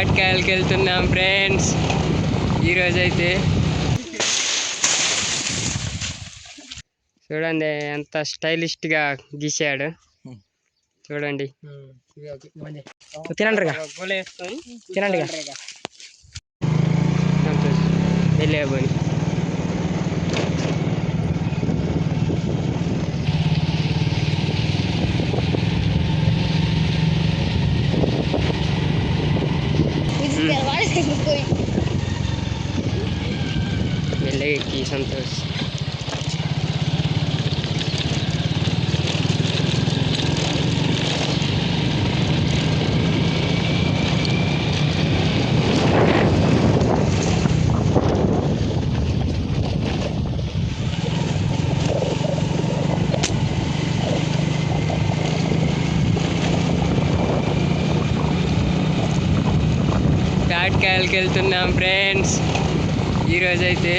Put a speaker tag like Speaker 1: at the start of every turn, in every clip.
Speaker 1: తాటికాయలకి వెళ్తున్నాం ఫ్రెండ్స్ ఈరోజైతే చూడండి ఎంత స్టైలిష్గా గీశాడు. చూడండి.
Speaker 2: తినండిగా తినండిగా
Speaker 1: వెళ్ళేబోని వెళ్ళేకి సంతోష్ తాటికాయలకి వెళ్తున్నాం ఫ్రెండ్స్ ఈరోజైతే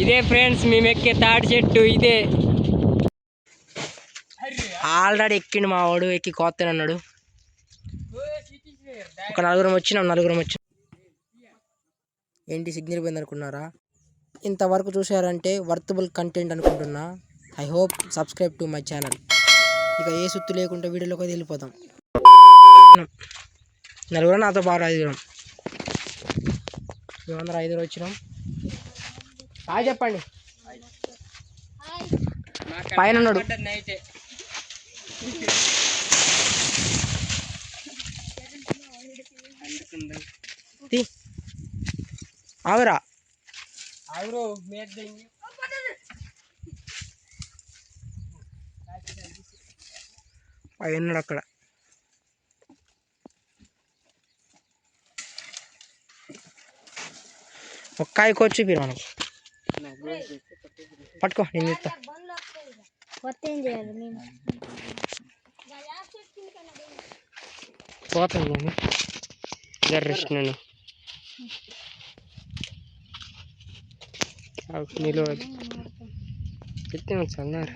Speaker 1: ఇదే ఫ్రెండ్స్ మేము ఎక్కే తాటి చెట్టు ఇదే.
Speaker 2: ఆల్రెడీ ఎక్కిండు మా వాడు ఎక్కి కోత్తని ఒక నలుగురం వచ్చినాం నలుగురం వచ్చినాం. ఏంటి సిగ్నల్ పోయింది అనుకున్నారా? ఇంతవరకు చూసారంటే వర్తబుల్ కంటెంట్ అనుకుంటున్నా. I hope subscribe to my channel ఇక ఏ సుత్తు లేకుండా వీడియోలోకి వెళ్ళిపోతాం నలుగురం నాతో పాటు ఐదుగురం. మేమందరం ఐదుగురు వచ్చినాం. హాయ్ చెప్పండి. పైన ఉన్నాడు. ఆగురా.
Speaker 1: మేద్దంగి
Speaker 2: పైన అక్కడ. ఒక్కాయి కోచి మీరు మనకి. పట్టుకో నేను చెప్తా
Speaker 3: కొత్త ఏం చేయాలి మేము
Speaker 2: పోతాను కానీ.
Speaker 1: జర్రిస్తున్నాను నిలవదు ఎత్తే చల్లారు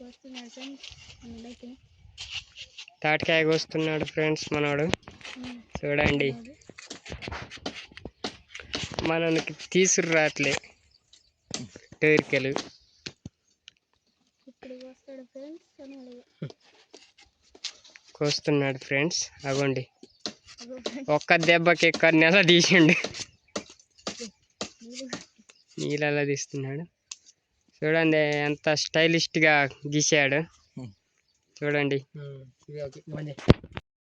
Speaker 3: వస్తున్నాడు ఫ్రెండ్స్ మనమైతే
Speaker 1: తాటికాయ కోస్తున్నాడు ఫ్రెండ్స్ మనోడు. చూడండి. మనకి తీసురు రాట్లే. టేరికలు. కోస్తున్నాడు ఫ్రెండ్స్. అగోండి. ఒక్క దెబ్బకి ఎక్కడ నెల తీసిండు. నీళ్ళలా తీస్తున్నాడు. చూడండి ఎంత స్టైలిష్గా గీశాడు. చూడండి.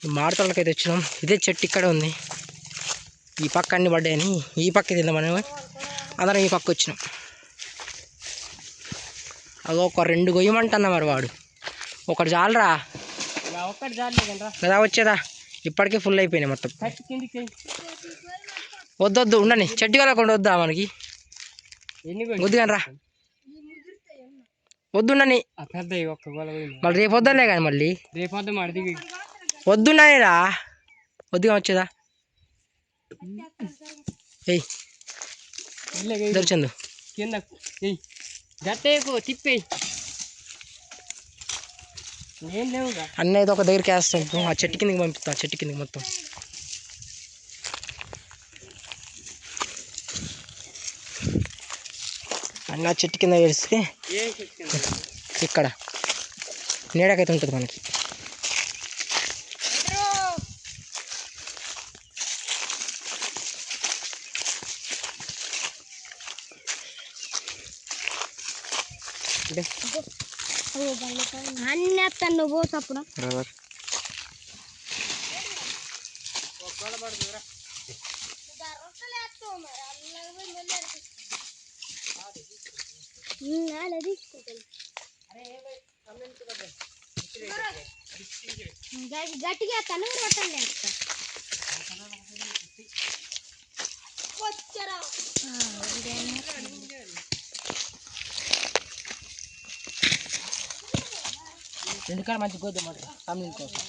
Speaker 2: మాడతలకైతే వచ్చినాం ఇదే చెట్టు ఇక్కడ ఉంది. ఈ పక్క అన్ని పడ్డాయని. ఈ పక్క తిందామని అందరం ఈ పక్క వచ్చినాం. అగో ఒక రెండు గొయ్యమంటున్నా మరి వాడు. ఒకటి చాలరా? కదా వచ్చేదా? ఇప్పటికే ఫుల్ అయిపోయినాయి మొత్తం. వద్దొద్దు ఉండని. చెట్టు కలకుండా వద్దా మనకి?
Speaker 1: ఎన్ని
Speaker 2: వద్దు కానీ రా వద్దుండని
Speaker 1: ఆ పెద్ద ఒక్క గోల పోయింది
Speaker 2: మళ్ళీ రేపు వద్దలే కానీ మళ్ళీ?
Speaker 1: రేపొద్దు మాడి దిగి
Speaker 2: వద్దున్నానే రా. వద్దుగా వచ్చేదా? ఏయ్. దొరిచిందు
Speaker 1: కింద ఎయ్ గట్టేకు తిప్పేయి ఏం లేవుగా.
Speaker 2: అన్న ఏదో ఒక దగ్గరికి వేస్తాం. ఆ చెట్టు కిందకి పంపిస్తా చెట్టు కిందకి మొత్తం. అన్న చెట్టు కింద వేస్తే ఇక్కడ నీడకైతే ఉంటుంది మనకి.
Speaker 3: నువ్వు పోసప్పుడు గట్టిగా తను కొట్టండి
Speaker 2: ఎందుకంటే మంచి గోధుమ ఫ్యామిలీ కోసం.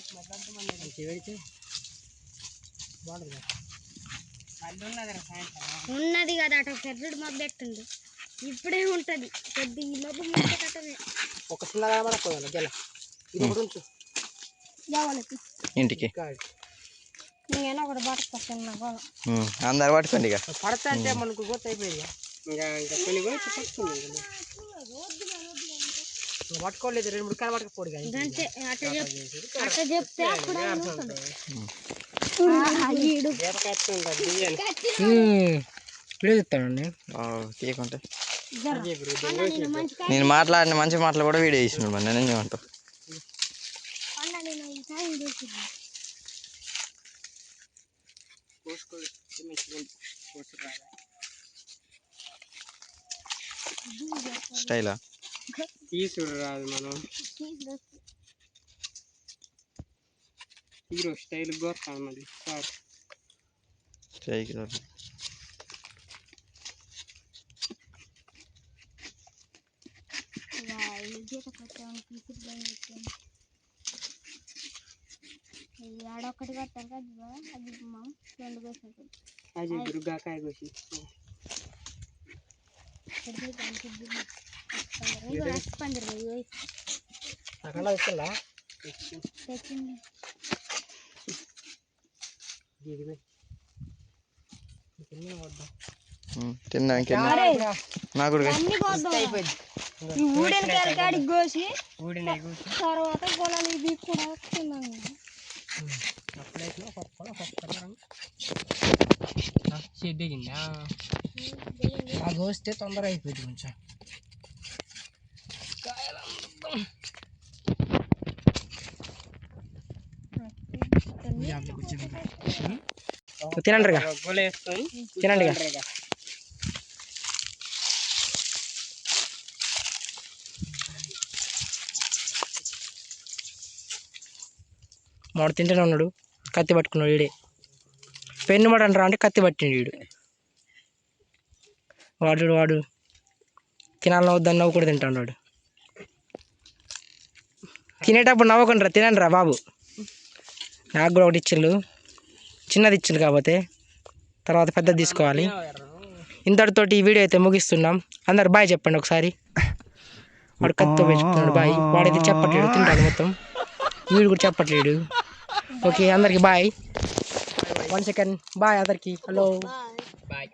Speaker 3: ఉన్నది కదా అటు పెద్దడు మొదలెట్టింది ఇప్పుడే ఉంటుంది.
Speaker 2: ఒక చిన్నగా మనకు జల. ఇది ఒకటి ఉంచు.
Speaker 4: ఇంటికి.
Speaker 3: నేను ఒకటి చిన్న
Speaker 4: అందరు పట్టుకోండి ఇక.
Speaker 2: పడతా అంటే మనకు గుర్తు అయిపోయింది ఇక.
Speaker 1: ఇంకా ఇంకా కొన్ని కూడా పట్టుకుంది కదా
Speaker 2: ఇంకా పట్టుకోలేదు రెండు మూడు పట్టుకపోడు కానీ
Speaker 3: చెప్తే
Speaker 4: ఓ, తీయకుంటే.
Speaker 3: నేను
Speaker 4: మాట్లాడిన మంచి మాటలు కూడా వీడియో చేసినాడు మరి నేనేం
Speaker 1: కోసుకురాలి
Speaker 4: స్టైలా?
Speaker 1: తీసుడు రాదు మనం. హీరో స్టైల్ గోర్తాను మళ్ళీ సార్
Speaker 4: స్టైల్కి తగ్గ.
Speaker 3: ఆడొక్కటి కట్టారు కదా అది మా రెండు వేసుకుంటుంది
Speaker 1: అది దుర్గాకాయ కోసి.
Speaker 3: తెచ్చింది.
Speaker 4: తినడానికి నాకు
Speaker 2: అయిపోయింది.
Speaker 3: ఊడిన కాడికి కోసి తర్వాత పొలాలు ఇవి కూడా తిన్నాను
Speaker 2: అప్పుడైతే పట్టుకోవాలి పట్టుకోవాలి
Speaker 1: షెడ్ దిగిందా
Speaker 2: ఆ కోస్తే తొందరగా అయిపోయింది కొంచెం. తినండి తినండి వాడు తింటూనే ఉన్నాడు. కత్తి పట్టుకున్నాడు వీడే పెన్ను పడంటారా అంటే కత్తి పట్టిండు వీడు వాడు వాడు. తినాలని వద్దని నవ్వు కూడా తింటాడు వాడు. తినేటప్పుడు నవ్వకుండా రా తినండి రా బాబు. నాకు కూడా ఒకటి ఇచ్చిళ్ళు. చిన్నది ఇచ్చిళ్ళు కాకపోతే తర్వాత పెద్దది తీసుకోవాలి. ఇంతటితోటి ఈ వీడియో అయితే ముగిస్తున్నాం. అందరు బాయ్ చెప్పండి ఒకసారి. వాడు కత్తితో పెంచుకున్నాడు బాయ్. వాడైతే చెప్పట్లేడు తింటాడు మొత్తం. వీడు కూడా చెప్పట్లేడు. ఓకే అందరికి బాయ్ వన్ సెకండ్ బాయ్ అందరికి. Hello
Speaker 3: bye